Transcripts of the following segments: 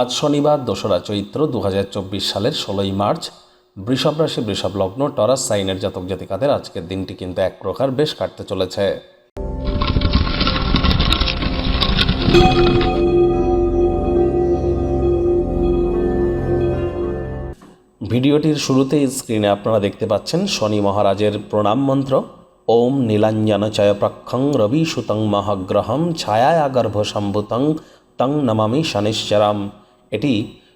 আজ শনিবার দোসরা চৈত্র দু হাজার চব্বিশ সালের ষোলোই মার্চ। বৃষভ রাশি, বৃষভ লগ্ন, টরাস, সাইনের জাতক জাতিকাদের আজকের দিনটি কিন্তু এক প্রকার বেশ কাটতে চলেছে। ভিডিওটির শুরুতেই স্ক্রিনে আপনারা দেখতে পাচ্ছেন শনি মহারাজের প্রণাম মন্ত্র। ওম নীলাঞ্জন চয়প্রক্ষং রবি সুতং মহাগ্রহম ছায়া গর্ভ সম্ভুতং তং নমামি শনিশ্চরাম। এটি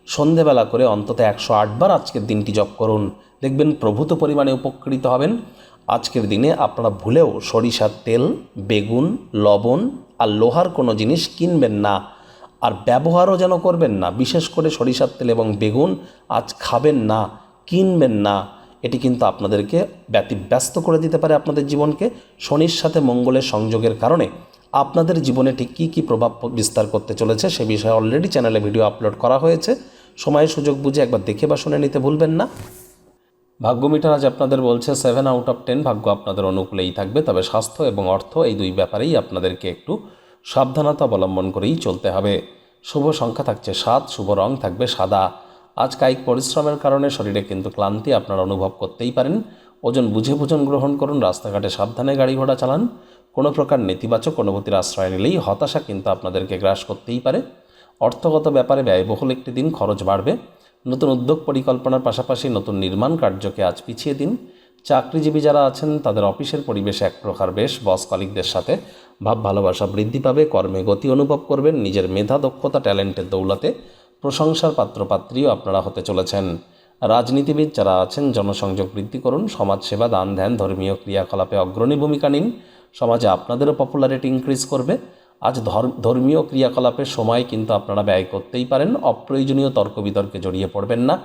সন্ধেবেলা করে অন্তত একশো আটবার আজকের দিনটি জপ করুন। দেখবেন প্রভূত পরিমাণে উপকৃত হবেন। আজকের দিনে আপনারা ভুলেও সরিষার তেল, বেগুন, লবণ আর লোহার কোনো জিনিস কিনবেন না। আর ব্যবহারও যেন করবেন না, বিশেষ করে সরিষার তেল এবং বেগুন আজ খাবেন না, কিনবেন না। এটি কিন্তু আপনাদেরকে ব্যতিব্যস্ত করে দিতে পারে আপনাদের জীবনকে। শনির সাথে মঙ্গলের সংযোগের কারণে। আপনাদের জীবনে ঠিক কী কী প্রভাব বিস্তার করতে চলেছে সে বিষয়ে অলরেডি চ্যানেলে ভিডিও আপলোড করা হয়েছে। সময় সুযোগ বুঝে একবার দেখে বা শুনে নিতে ভুলবেন না। ভাগ্য মিটার আজ আপনাদের বলছে সেভেন আউট অফ টেন ভাগ্য আপনাদের অনুকূলেই থাকবে, তবে স্বাস্থ্য এবং অর্থ এই দুই ব্যাপারেই আপনাদেরকে একটু সাবধানতা অবলম্বন করেই চলতে হবে। শুভ সংখ্যা থাকছে সাত, শুভ রং থাকবে সাদা। আজ কায়িক পরিশ্রমের কারণে শরীরে কিন্তু ক্লান্তি আপনারা অনুভব করতেই পারেন। ওজন বুঝে ভোজন গ্রহণ করুন, রাস্তাঘাটে সাবধানে গাড়ি ঘোড়া চালান। কোনো প্রকার নেতিবাচক অনুভূতির আশ্রয় নিলেই হতাশা কিন্তু আপনাদেরকে গ্রাস করতেই পারে। অর্থগত ব্যাপারে ব্যয়বহুল একটি দিন খরচ বাড়বে। নতুন উদ্যোগ পরিকল্পনার পাশাপাশি নতুন নির্মাণ কার্যকে আজ পিছিয়ে দিন। চাকরিজীবী যারা আছেন, তাদের অফিসের পরিবেশ এক প্রকার বেশ, বস কলিকদের সাথে ভাব ভালোবাসা বৃদ্ধি পাবে, কর্মে গতি অনুভব করবেন, নিজের মেধা, দক্ষতা, ট্যালেন্টের দৌলতে প্রশংসার পাত্রপাত্রীও আপনারা হতে চলেছেন। রাজনীতিবিদ যারা আছেন, জনসংযোগ বৃদ্ধি করুন, সমাজসেবা, দান ধ্যান, ধর্মীয় ক্রিয়াকলাপে অগ্রণী ভূমিকা নিন। সমাজে আপনাদেরও পপুলারিটি ইনক্রিজ করবে। আজ ধর্মীয় ক্রিয়াকলাপের সময় কিন্তু আপনারা ব্যয় করতেই পারেন। অপ্রয়োজনীয় তর্ক বিতর্কে জড়িয়ে পড়বেন না।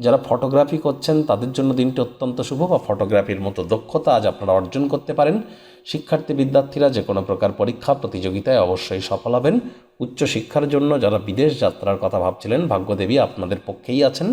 যারা ফটোগ্রাফি করছেন, তাদের জন্য দিনটি অত্যন্ত শুভ বা ফটোগ্রাফির মতো দক্ষতা আজ আপনারা অর্জন করতে পারেন। শিক্ষার্থী বিদ্যার্থীরা যে কোনো প্রকার পরীক্ষা, প্রতিযোগিতায় অবশ্যই সফল হবেন। উচ্চ শিক্ষার জন্য যারা বিদেশ যাত্রার কথা ভাবছিলেন, ভাগ্যদেবী আপনাদের পক্ষেই আছেন।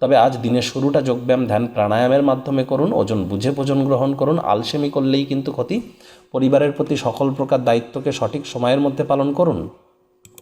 তবে আজ দিনের শুরুটা যোগব্যায়াম, ধ্যান, প্রাণায়ামের মাধ্যমে করুন, ওজন বুঝে ভোজন গ্রহণ করুন, আলসেমি করলেই কিন্তু ক্ষতি। পরিবারের প্রতি সকল প্রকার দায়িত্বকে সঠিক সময়ের মধ্যে পালন করুন।